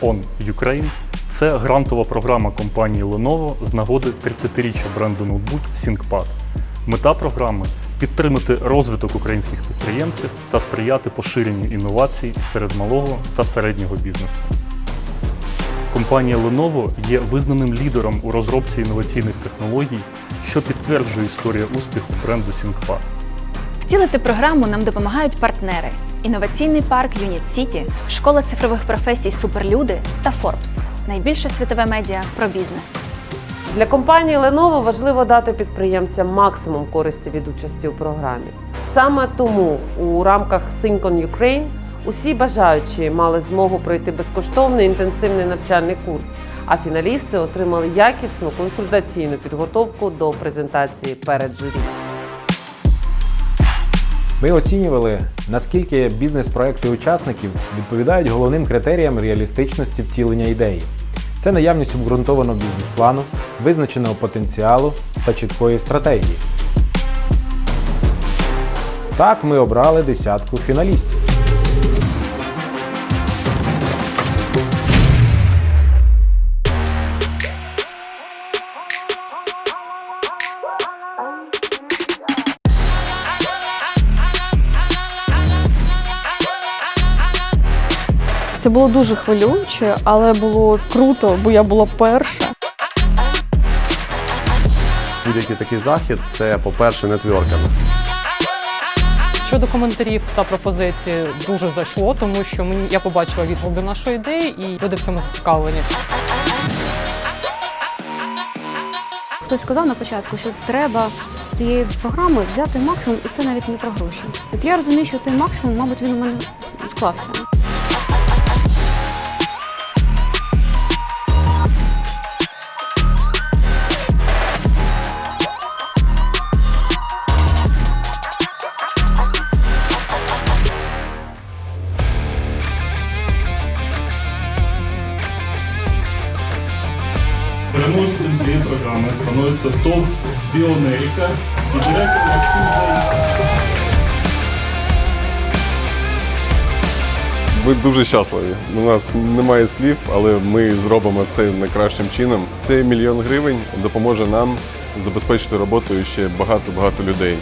on Ukraine це грантова програма компанії Lenovo з нагоди 30-річчя бренду ноутбук ThinkPad. Мета програми підтримати розвиток українських підприємців та сприяти поширенню інновацій серед малого та середнього бізнесу. Компанія Lenovo є визнаним лідером у розробці інноваційних технологій, що підтверджує історію успіху бренду ThinkPad. Втілити програму нам допомагають партнери: інноваційний парк Юніт Сіті, школа цифрових професій Суперлюди та Forbes – найбільше світове медіа про бізнес. Для компанії Lenovo важливо дати підприємцям максимум користі від участі у програмі. Саме тому у рамках Think on Ukraine усі бажаючі мали змогу пройти безкоштовний інтенсивний навчальний курс, а фіналісти отримали якісну консультаційну підготовку до презентації перед журі. Ми оцінювали, наскільки бізнес-проекти учасників відповідають головним критеріям реалістичності втілення ідеї. Це наявність обґрунтованого бізнес-плану, визначеного потенціалу та чіткої стратегії. Так ми обрали десятку фіналістів. Це було дуже хвилююче, але було круто, бо я була перша. Будь-який такий захід це, по-перше, нетворкинг. Щодо коментарів та пропозицій дуже зайшло, тому що мені я побачила відгук до нашої ідеї і люди в цьому зацікавлені. Хтось сказав на початку, що треба з цієї програми взяти максимум, і це навіть не про гроші. От я розумію, що цей максимум, мабуть, він у мене склався. Переможцем цієї програми становиться ТОВ Біонеріка і директор Максим Заїченко. Ми дуже щасливі. У нас немає слів, але ми зробимо все найкращим чином. Цей мільйон гривень допоможе нам забезпечити роботою ще багато-багато людей.